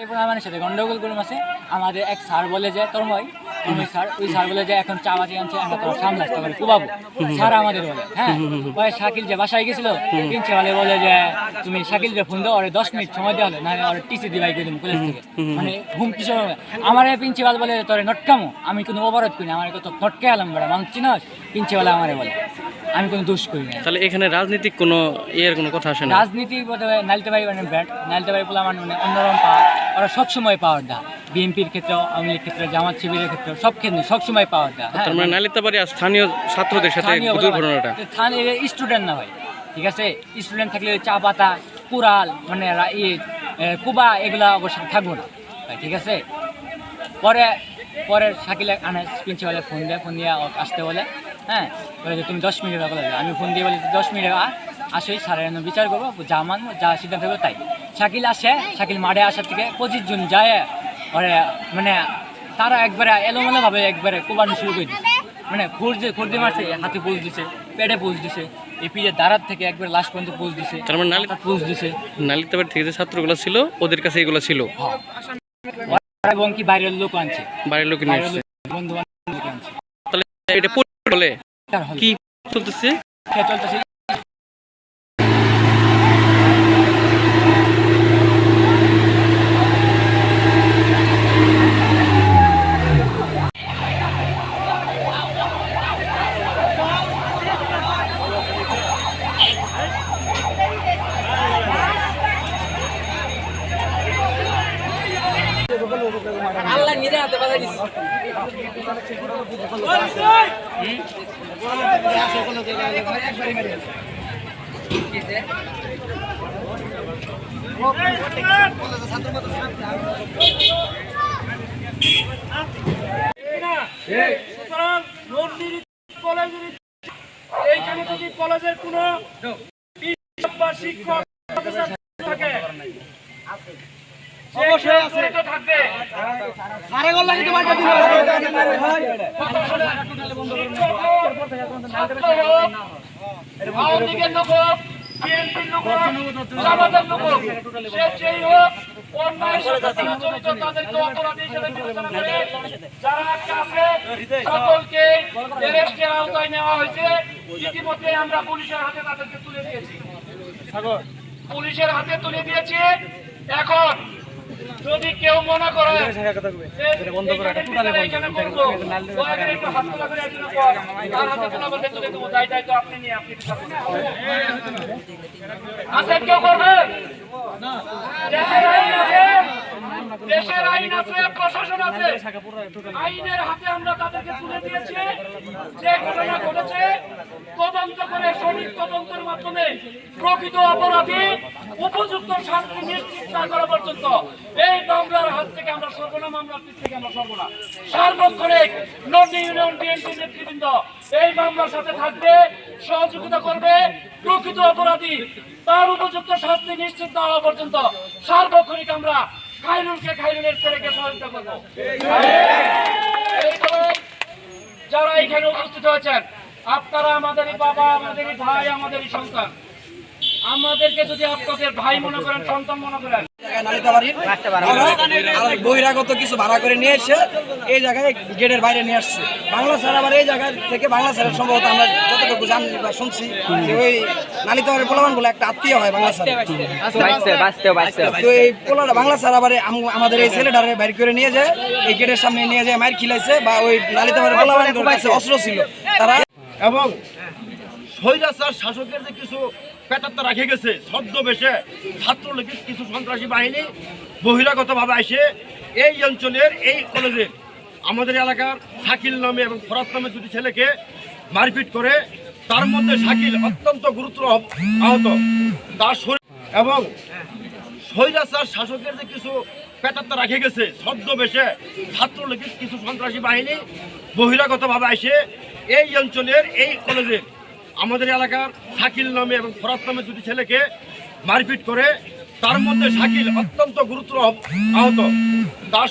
এরপর আমাদের সাথে গন্ডগোল করলাম আছে। আমাদের এক স্যার বলে যে তন্ময় তন্ময় স্যার ওই স্যার বলে যে এখন চা বাজি আনছে আমরা তোর সামনে আসতে পারি কুবাবো স্যার আমাদের বলে। হ্যাঁ? পরে শাকিল যে বাসায় গেছিল প্রিন্সিপালে বলে যে তুমি ফোন দাও ওরে দশ মিনিট সময় দেওয়া হলে না ওর টিসি দিবাই করে কলেজ থেকে। মানে আমার প্রিন্সিপাল বলে তোরে নটকামো আমি কোনো অবরোধ করি না আমার কত নটকে আলাম বেড়া মানুষ চিনস প্রিন্সিপাল আমারে বলে আমি কোনো দোষ করি না। তাহলে এখানে রাজনীতিক কোনো ইয়ের কোনো কথা আসে না? রাজনীতি বলতে নালতে পারি মানে ব্যাট নালতে পারি বলে আমার মানে অন্যরকম পাওয়ার ওরা সবসময় পাওয়ার দা বিএনপির ক্ষেত্রে আওয়ামী লীগ ক্ষেত্রে জামাত শিবিরের ক্ষেত্রে সব ক্ষেত্রে সবসময় পাওয়ার দা তার মানে নালিতাবাড়ি স্থানীয় ছাত্রদের সাথে স্থানীয় দুর্ঘটনাটা। স্থানীয় স্টুডেন্ট না হয় ঠিক আছে? স্টুডেন্ট থাকলে চা পাতা কুড়াল মানে ইয়ে কুবা এগুলা অবশ্যই থাকব না ঠিক আছে? পরে পরে শাকিলে আনে প্রিন্সিপালে ফোন দেয় ফোন দিয়ে আসতে বলে হ্যাঁ? বলে যে তুমি দশ মিনিট বলে আমি ফোন দিয়ে বলি দশ মিনিট আসোই স্যারের বিচার করব যা মানবো যা সিদ্ধান্ত তাই। শাকিল আসে শাকিল মাঠে আসার থেকে পঁচিশ জন যায়। ওরে মানে তারা একবারে এলোমেলো ভাবে একবারে কোবানো শুরু করে দিচ্ছে মানে খুঁড়ছে খুঁড়তে মারছে হাতে পোজ দিছে পেটে পোজ দিছে এই পিঠে দাঁড়ার থেকে একবার লাস্ট পর্যন্ত পোজ দিছে তার মানে নালি পোজ দিছে। নালিতাবাড়ি থেকে যে ছাত্রগুলো ছিল ওদের কাছে এগুলো ছিল? হ্যাঁ। এবং কি বাইরের লোক আনছে। বাড়ির লোক নিয়ে বাইরের আসছে লোক বন্ধু বান্ধব আনছে। তাহলে এটা বলে কি চলতেছে? চলতেছে? হাতে বাধা কলেজের এইখানে শিক্ষক থাকে। আওয়ামী লীগের লোক হোক, বিএনপির লোক হোক, জামাতের লোক হোক, সে যেই হোক, অন্যায়ের সাথে জড়িত তাদেরকে অপরাধী হিসেবে বিবেচনা করে যারা আছে, সকলকে অ্যারেস্টের আওতায় নেওয়া হয়েছে ইতিমধ্যে আমরা পুলিশের হাতে তাদেরকে তুলে দিয়েছি পুলিশের হাতে তুলে দিয়েছি এখন যদি কেউ মনে করে। আছেন কেউ করবেন? দেশের আইন আছে, প্রশাসন আছে। আইনের হাতে আমরা তাদেরকে তুলে দিয়েছি। যে ঘটনা ঘটেছে তদন্ত করে সঠিক তদন্তের মাধ্যমে প্রকৃত অপরাধী উপযুক্ত শাস্তি নিশ্চিত না করা পর্যন্ত এই মামলার হাত থেকে আমরা সর্বনা মামলার দিক থেকে আমরা সর্বনা সার্বক্ষণিক নন্দী ইউনিয়ন বিএনপি নেতৃবৃন্দ এই মামলার সাথে থাকবে সহযোগিতা করবে প্রকৃত অপরাধী তার উপযুক্ত শাস্তি নিশ্চিত না হওয়া পর্যন্ত সার্বক্ষণিক আমরা খাইরুলকে খাইরুলের ছেলেকে সহযোগিতা করব। যারা এখানে উপস্থিত হয়েছেন আপনারা আমাদেরই বাবা, আমাদেরই ভাই, আমাদেরই সন্তান। আমাদেরকে যদি আপনাদের ভাই মনে করেন, সন্তান মনে করেন নালিতাবাড়ির বহিরাগত কিছু ভাড়া করে নিয়ে এসে এই জায়গায় গেটের বাইরে নিয়ে আসছে। বাংলা স্যার আবার এই জায়গা থেকে বাংলা স্যারের সম্ভবত আমরা যতটুকু জানি বা শুনছি যে ওই নালিতাবাড়ির পোলাবানগুলো একটা আত্মীয় হয় বাংলা স্যার তো এই পোলাটা বাংলা স্যার আবার আমাদের এই ছেলেটারে বাইর করে নিয়ে যায় এই গেটের সামনে নিয়ে যায় মায়ের খিলাইছে বা ওই নালিতাবাড়ির পোলাবানগুলোর কাছে অস্ত্র ছিল। তারা এবং স্বৈরাচার শাসকের যে কিছু পেটাত্তা রাখে গেছে। ছদ্মবেশে ছাত্রলীগের কিছু সন্ত্রাসী বাহিনী বহিরাগতভাবে এসে এই অঞ্চলের, এই কলেজের আমাদের এলাকার শাকিল নামে এবং ফরাত নামে দুটি ছেলেকে মারপিট করে, তার মধ্যে শাকিল অত্যন্ত গুরুত্ব আহত। তার শরীর এবং স্বৈরাচার শাসকের যে কিছু পেটাত্তা রাখে গেছে, ছদ্মবেশে ছাত্রলীগের কিছু সন্ত্রাসী বাহিনী বহিরাগতভাবে এসে এই অঞ্চলের, এই কলেজের আমাদের এলাকার শাকিল নামে এবং ফরাত নামে দুটি ছেলেকে মারপিট করে, তার মধ্যে শাকিল অত্যন্ত গুরুতর আহত। তার